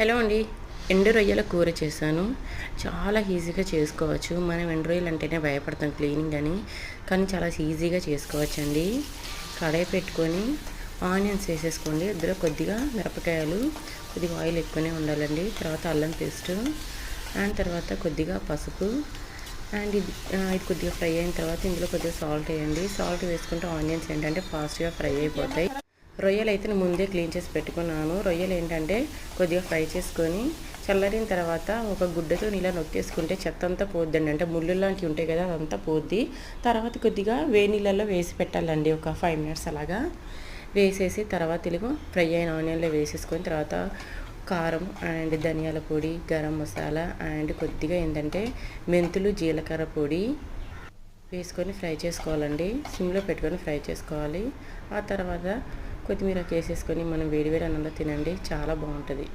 Hello అండి. ఎండు రొయ్యల కూర చేశాను. చాలా ఈజీగా చేసుకోవచ్చు. మనం ఎండు రొయ్యలు అంటేనే భయపడతాం క్లీనింగ్ అని. కానీ చాలా ఈజీగా చేసుకోవచ్చు అండి కడాయి పెట్టుకొని ఆనియన్స్ వేసేసుకోండి. ఇద్దరు కొద్దిగా మిరపకాయలు కొద్దిగా ఆయిల్ ఎక్కువనే ఉండాలండి. తర్వాత అల్లం పేస్ట్ అండ్ తర్వాత కొద్దిగా పసుపు అండ్ ఇది ఇది కొద్దిగా ఫ్రై అయిన తర్వాత ఇందులో కొద్దిగా సాల్ట్ వేయండి. సాల్ట్ వేసుకుంటే ఆనియన్స్ ఏంటంటే ఫాస్ట్గా ఫ్రై అయిపోతాయి. రొయ్యలు అయితే నేను ముందే క్లీన్ చేసి పెట్టుకున్నాను. రొయ్యలు ఏంటంటే కొద్దిగా ఫ్రై చేసుకొని చల్లరిన తర్వాత ఒక గుడ్డతో ఇలా నొక్కేసుకుంటే చెత్త అంతా పోద్దండి. అంటే ముళ్ళు లాంటివి ఉంటాయి కదా అదంతా పోద్ది. తర్వాత కొద్దిగా వేడి నీళ్ళల్లో వేసి పెట్టాలండి ఒక ఫైవ్ మినిట్స్ అలాగా. వేసేసి తర్వాత తెలుగు ఫ్రై అయిన ఆనియన్లో వేసేసుకొని తర్వాత కారం అండ్ ధనియాల పొడి గరం మసాలా అండ్ కొద్దిగా ఏంటంటే మెంతులు జీలకర్ర పొడి వేసుకొని ఫ్రై చేసుకోవాలండి. సిమ్లో పెట్టుకొని ఫ్రై చేసుకోవాలి. ఆ తర్వాత కొత్తిమీర కేసేసుకొని మనం వేడివేడి అన్నంలో తినండి. చాలా బాగుంటుంది.